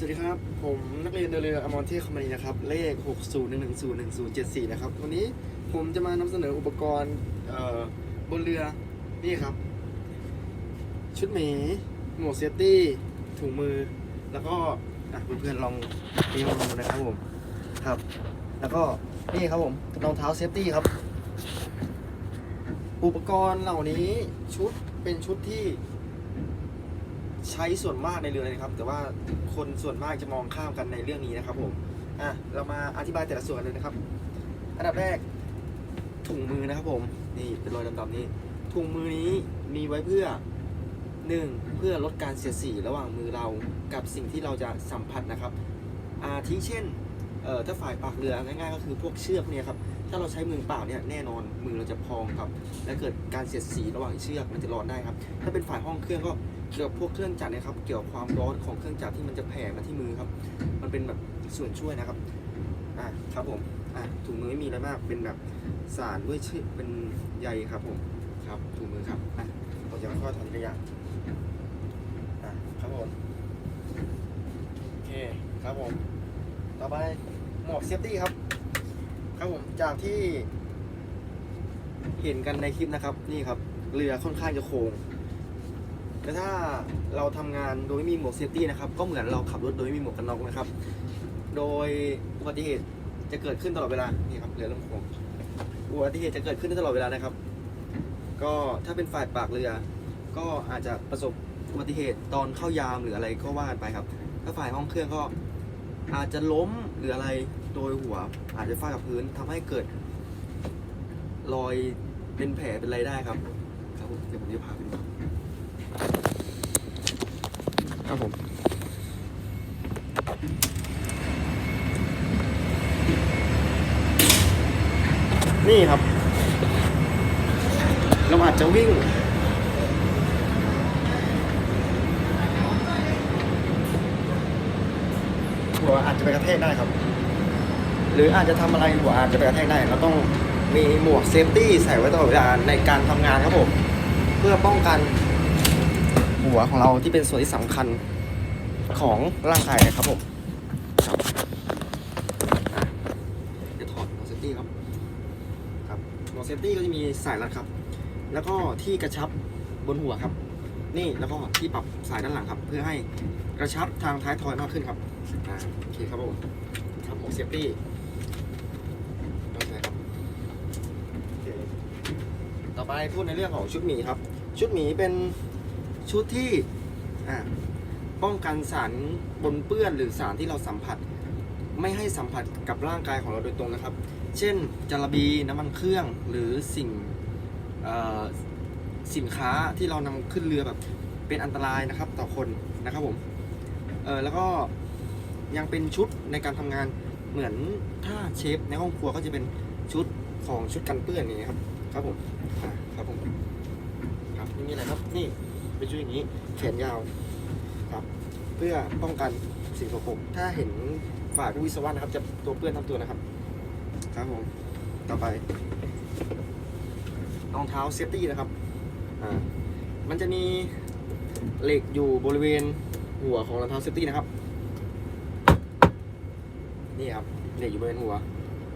สวัสดีครับ ผมนักเรียนเดินเรืออมรเทพคมมานีนะครับ เลข 6 0 1 1 0 1 0 7 4 นะครับ วันนี้ผมจะมานำเสนออุปกรณ์บนเรือนี่ครับ ชุดหมีหมวกเซฟตี้ ถุงมือ แล้วก็เพื่อนๆลองตีลองดูนะครับผมครับ แล้วก็นี่ครับผมรองเท้าเซฟตี้ครับ อุปกรณ์เหล่านี้ชุดเป็นชุดที่ ใช้ส่วนมากในเรือเลยนะครับ แต่ว่าคนส่วนมากจะมองข้ามกันในเรื่องนี้นะครับผมอะเรามาอธิบายแต่ละส่วนเลยนะครับ อันดับแรกถุงมือนะครับผมนี่เป็นรอยดำๆนี้ ถุงมือนี้มีไว้เพื่อหนึ่งเพื่อลดการเสียดสีระหว่างมือเรากับสิ่งที่เราจะสัมผัสนะครับอาทิเช่นเอ่อถ้าฝ่ายปากเรือง่ายๆก็คือพวกเชือกเนี่ยครับ ถ้าเราใช้มือเปล่าเนี่ยแน่นอนมือเราจะพองครับ และเกิดการเสียดสีระหว่างเชือกมันจะร้อนได้ครับ ถ้าเป็นฝ่ายห้องเครื่องก็เกี่ยวกับพวกเครื่องจักรนะครับ เกี่ยวกับความร้อนของเครื่องจักรที่มันจะแผ่มาที่มือครับ มันเป็นแบบส่วนช่วยนะครับอะครับผมอะถุงมือไม่มีอะไรมาก เป็นแบบสารด้วยชื่อเป็นใยครับผมครับถุงมือครับอะเราจะค่อยๆถอดทีละย่างอะครับผมโอเคครับผมต่อไปหมวกเซฟตี้ครับ ครับผมจากที่เห็นกันในคลิปนะครับ นี่ครับ เรือค่อนข้างจะโค้งแต่ถ้าเราทำงานโดยไม่มีหมวกเซฟตี้นะครับ ก็เหมือนเราขับรถโดยไม่มีหมวกกันน็อกนะครับ โดยอุบัติเหตุจะเกิดขึ้นตลอดเวลานี่ครับเรือเริ่มโค้งอุบัติเหตุจะเกิดขึ้นได้ตลอดเวลานะครับ ก็ถ้าเป็นฝ่ายปากเรือ ก็อาจจะประสบอุบัติเหตุตอนเข้ายามหรืออะไรก็ว่ากันไปครับ ถ้าฝ่ายห้องเครื่องก็ อาจจะล้มหรืออะไรโดยหัว อาจจะฟาดกับพื้นทำให้เกิด รอยเป็นแผลเป็นอะไรได้ครับ ครับผมเดี๋ยวผมจะพาไปดูครับผมนี่ครับ เราอาจจะวิ่ง หัวอาจจะไปกระแทกได้ครับ หรืออาจจะทำอะไรหัวอาจจะไปกระแทกได้เราต้องมีหมวกเซฟตี้ใส่ไว้ตลอดเวลาในการทำงานครับผมเพื่อป้องกันหัวของเราที่เป็นส่วนที่สำคัญของร่างกายนะครับผมครับอะเดี๋ยวถอดหมวกเซฟตี้ครับครับหมวกเซฟตี้ก็จะมีสายรัดครับ แล้วก็ที่กระชับบนหัวครับ นี่แล้วก็ที่ปรับสายด้านหลังครับ เพื่อให้กระชับทางท้ายทอยมากขึ้นครับอ่าโอเคครับผมครับหมเซฟตี้โอเคครับต่อไปพูดในเรื่องของชุดหมีครับ ชุดหมีเป็นชุดที่ป้องกันสารปนเปื้อนหรือสารที่เราสัมผัส ไม่ให้สัมผัสกับร่างกายของเราโดยตรงนะครับ เช่นจาระบีน้ำมันเครื่องหรือสิ่งเอ่อ สินค้าที่เรานำขึ้นเรือแบบเป็นอันตรายนะครับต่อคนนะครับผมเออแล้วก็ยังเป็นชุดในการทำงานเหมือนถ้าเชฟในห้องครัวก็จะเป็นชุดของชุดกันเปื้อนอย่างเงี้ยครับครับผมครับผมครับไม่มีอะไรครับนี่เป็นชุดอย่างนี้แขนยาวครับ เพื่อป้องกันสิ่งสกปรกถ้าเห็นฝ่ายผู้วิศวะนะครับ จะตัวเปื้อนทั้งตัวนะครับ ครับผมต่อไปรองเท้าเซฟตี้นะครับ อ่ามันจะมีเหล็กอยู่บริเวณหัวของรองเท้าเซฟตี้นะครับ นี่ครับเหล็กอยู่บริเวณหัว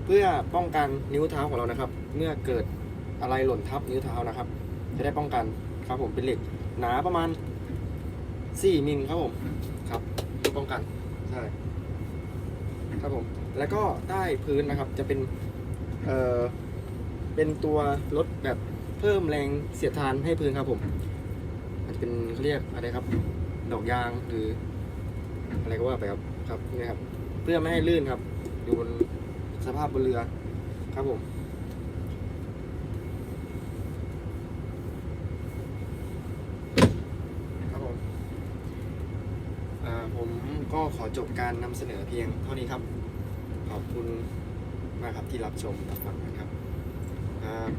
เพื่อป้องกันนิ้วเท้าของเรานะครับ เมื่อเกิดอะไรหล่นทับนิ้วเท้านะครับ จะได้ป้องกันครับผมเป็นเหล็กหนาประมาณ 4มิลครับผมครับเพื่อป้องกันใช่ครับผมแล้วก็ใต้พื้นนะครับจะเป็นเอ่อเป็นตัวลดแบบ เพิ่มแรงเสียดทานให้พื้นครับผมอาจจะเป็นเขาเรียกอะไรครับ ดอกยางหรืออะไรก็ว่าไปครับครับนี่ครับ เพื่อไม่ให้ลื่นครับ อยู่บนสภาพบนเรือครับผมครับผมอ่าผมก็ขอจบการนำเสนอเพียงเท่านี้ครับ ขอบคุณมากครับที่รับชมรับฟังนะครับครับ